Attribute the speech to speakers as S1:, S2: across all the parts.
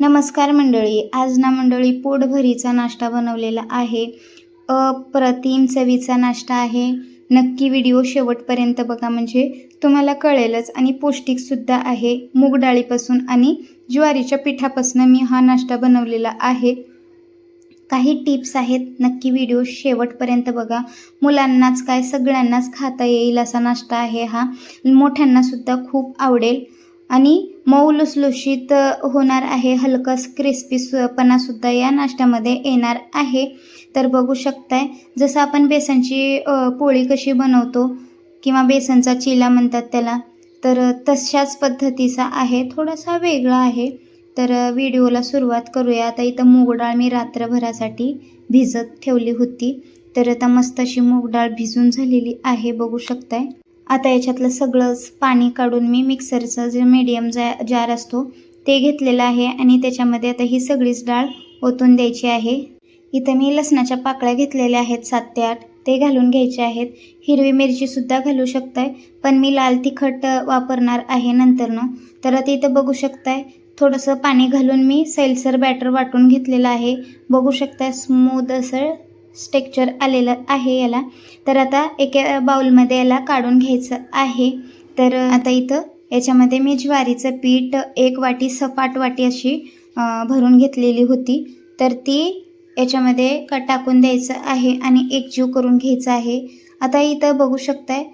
S1: नमस्कार मंडळी आज ना मंडळी पोटभरीचा नाश्ता बनवलेला आहे. अप्रतिम चवीचा नाश्ता आहे. नक्की व्हिडिओ शेवटपर्यंत बघा म्हणजे तुम्हाला कळेलच आणि पौष्टिकसुद्धा आहे. मूग डाळीपासून आणि ज्वारीच्या पिठापासून मी हा नाश्ता बनवलेला आहे. काही टिप्स आहेत नक्की व्हिडिओ शेवटपर्यंत बघा. मुलांनाच काय सगळ्यांनाच खाता येईल असा नाश्ता आहे हा. मोठ्यांनासुद्धा खूप आवडेल. आणि मऊ लुसलुशीत होणार आहे. हलकाच क्रिस्पीपणासुद्धा या नाश्त्यामध्ये येणार आहे. तर बघू शकताय जसं आपण बेसनची पोळी कशी बनवतो किंवा बेसनचा चिला म्हणतात त्याला तर तशाच पद्धतीचा आहे. थोडासा वेगळा आहे. तर व्हिडिओला सुरुवात करूया. आता इथं मूग डाळ मी रात्रभरासाठी भिजत ठेवली होती. तर आता मस्त अशी मूग डाळ भिजून झालेली आहे. बघू शकताय. आता याच्यातलं सगळंच पाणी काढून मी मिक्सरचं जे मीडियम जा जार असतो ते घेतलेलं आहे आणि त्याच्यामध्ये आता ही सगळीच डाळ ओतून द्यायची आहे. इथं मी लसणाच्या पाकळ्या घेतलेल्या आहेत सात ते आठ. ते घालून घ्यायचे आहेत. हिरवी मिरचीसुद्धा घालू शकताय पण मी लाल तिखट वापरणार आहे नंतरनं. तर आता इथं बघू शकताय थोडंसं पाणी घालून मी सैलसर बॅटर वाटून घेतलेलं आहे. बघू शकताय स्मूद असं स्टेक्चर आलेलं आहे याला. तर आता एका बाउलमध्ये याला काढून घ्यायचं आहे. तर आता इथं याच्यामध्ये मी ज्वारीचं पीठ एक वाटी सपाट वाटी अशी भरून घेतलेली होती. तर ती याच्यामध्ये क टाकून द्यायचं आहे आणि एकजीव करून घ्यायचं आहे. आता इथं बघू शकताय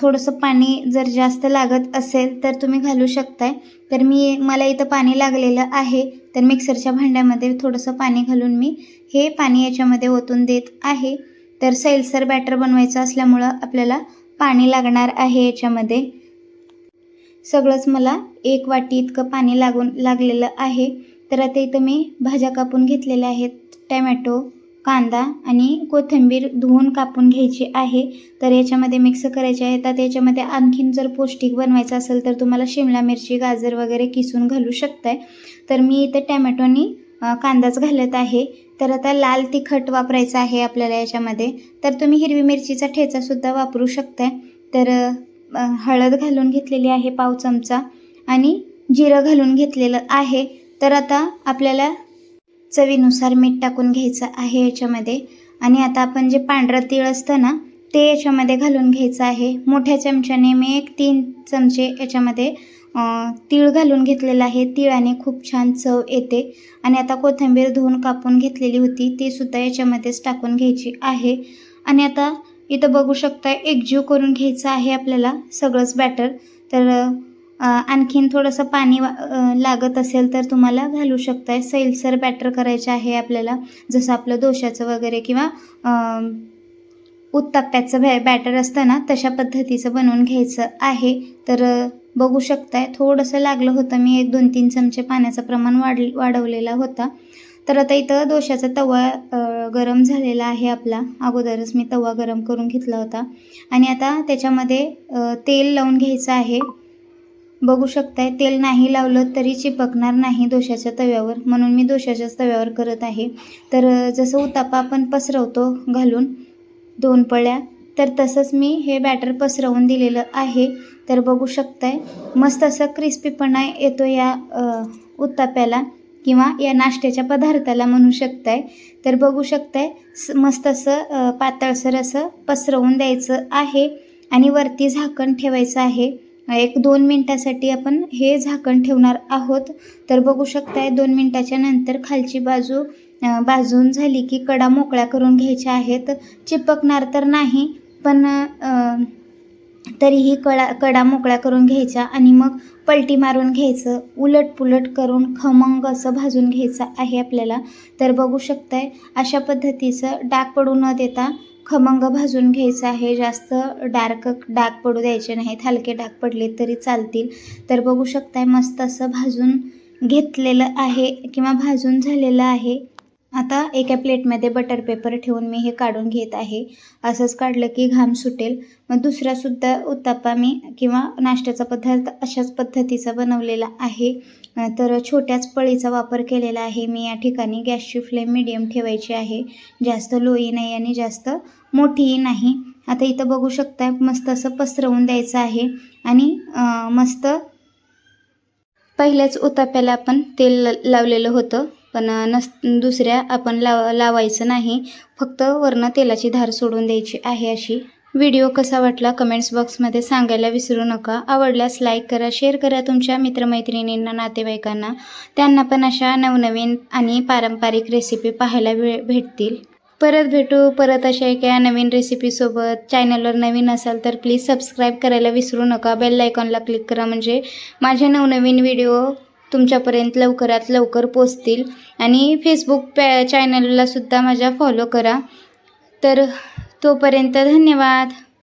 S1: थोडंसं पाणी जर जास्त लागत असेल तर तुम्ही घालू शकताय. तर मी मला इथं पाणी लागलेलं आहे. तर मिक्सरच्या भांड्यामध्ये थोडंसं पाणी घालून मी हे पाणी याच्यामध्ये ओतून देत आहे. तर सैलसर बॅटर बनवायचं असल्यामुळं आपल्याला पाणी लागणार आहे याच्यामध्ये. सगळंच मला एक वाटी इतकं पाणी लागून लागलेलं आहे. तर आता इथं मी भाज्या कापून घेतलेल्या आहेत. टॅमॅटो कांदा आणि कोथिंबीर धुवून कापून घ्यायची आहे. तर याच्यामध्ये मिक्स करायचे आहे. तर याच्यामध्ये आणखीन जर पौष्टिक बनवायचं असेल तर तुम्हाला शिमला मिरची गाजर वगैरे किसून घालू शकताय. तर मी इथं टॅमॅटोनी कांदाच घालत आहे. तर आता लाल तिखट वापरायचं आहे आपल्याला याच्यामध्ये. तर तुम्ही हिरवी मिरचीचा ठेचासुद्धा वापरू शकताय. तर हळद घालून घेतलेली आहे पाव चमचा आणि जिरं घालून घेतलेलं आहे. तर आता आपल्याला चवीनुसार मीठ टाकून घ्यायचं आहे याच्यामध्ये. आणि आता आपण जे पांढरं तीळ असतं ना ते याच्यामध्ये घालून घ्यायचं आहे. मोठ्या चमच्याने मी एक तीन चमचे याच्यामध्ये तीळ घालून घेतलेलं आहे. तिळाने खूप छान चव येते. आणि आता कोथिंबीर धुवून कापून घेतलेली होती ती सुद्धा याच्यामध्येच टाकून घ्यायची आहे. आणि आता इथं बघू शकता एकजीव करून घ्यायचं आहे आपल्याला सगळंच बॅटर तर आणखीन थोडंसं पाणी वा- लागत असेल तर तुम्हाला घालू शकताय. सैलसर बॅटर करायचं आहे आपल्याला. जसं आपलं दोशाचं वगैरे किंवा उत्तप्प्याचं बॅ बॅटर असतं ना तशा पद्धतीचं बनवून घ्यायचं आहे. तर बघू शकताय. थोडंसं लागलं होतं मी एक दोन तीन चमचे पाण्याचं प्रमाण वाढ वाढवलेला होता. तर आता इथं दोशाचा तवा गरम झालेला आहे आपला. अगोदरच मी तवा गरम करून घेतला होता. आणि आता त्याच्यामध्ये तेल लावून घ्यायचं आहे. बघू शकताय तेल नाही लावलं तरी चिपकणार नाही दोशाच्या तव्यावर. म्हणून मी दोशाच्याच तव्यावर करत आहे. तर जसं उतापा आपण पसरवतो घालून दोन पळ्या तर तसंच मी हे बॅटर पसरवून दिलेलं आहे. तर बघू शकताय मस्त असं क्रिस्पीपणा येतो या उत्ताप्याला किंवा या नाश्त्याच्या पदार्थाला म्हणू शकताय. तर बघू शकताय स मस्त असं पातळसर असं पसरवून द्यायचं आहे आणि वरती झाकण ठेवायचं आहे. एक दोन मिनटासाठी आपण हे झाकण ठेवणार आहोत. तर बघू शकताय दोन मिनटाच्या नंतर खालची बाजू बाजून भाजून झाली की कडा मोकळ्या करून घ्यायच्या आहेत. चिपकणार तर नाही पण तरीही कडा कडा मोकळ्या करून घ्यायच्या आणि मग पलटी मारून घ्यायचं. उलट पुलट करून खमंग असं भाजून घ्यायचं आहे आपल्याला. तर बघू शकताय अशा पद्धतीचं डाग पडू न देता खमंग भाजून घ्यायचं आहे. जास्त डार्क डाग पडू द्यायचे नाहीत. हलके डाग पडले तरी चालतील. तर बघू शकताय मस्त असं भाजून घेतलेलं आहे किंवा भाजून झालेलं आहे. आता एका प्लेटमध्ये बटर पेपर ठेवून मी हे काढून घेत आहे. असंच काढलं की घाम सुटेल. मग दुसरासुद्धा उत्तापा मी किंवा नाश्त्याचा पदार्थ अशाच पद्धतीचा बनवलेला आहे. तर छोट्याच पळीचा वापर केलेला आहे. मी या ठिकाणी गॅसची फ्लेम मिडियम ठेवायची आहे. जास्त लोई नाही आणि जास्त मोठीही नाही. आता इथं बघू शकता मस्त असं पसरवून द्यायचं आहे. आणि मस्त पहिल्याच उताप्याला आपण तेल ल- लावलेलं होतं. पण नस दुसऱ्या आपण लाव लावायचं नाही. फक्त वरनं तेलाची धार सोडून द्यायची आहे अशी. व्हिडिओ कसा वाटला कमेंट्स बॉक्समध्ये सांगायला विसरू नका. आवडल्यास लाईक करा शेअर करा तुमच्या मित्रमैत्रिणींना नातेवाईकांना. त्यांना पण अशा नवनवीन आणि पारंपरिक रेसिपी पाहायला भे भेटतील. परत भेटू परत अशा एका नवीन रेसिपीसोबत चॅनलवर नवीन असाल तर प्लीज सबस्क्राईब करायला विसरू नका. बेल आयकॉनला क्लिक करा म्हणजे माझे नवनवीन व्हिडिओ तुमच्यापर्यंत लवकरात लवकर पोचतील आणि फेसबुक पॅ चॅनलला सुद्धा माझ्या फॉलो करा. तर तोपर्यंत धन्यवाद.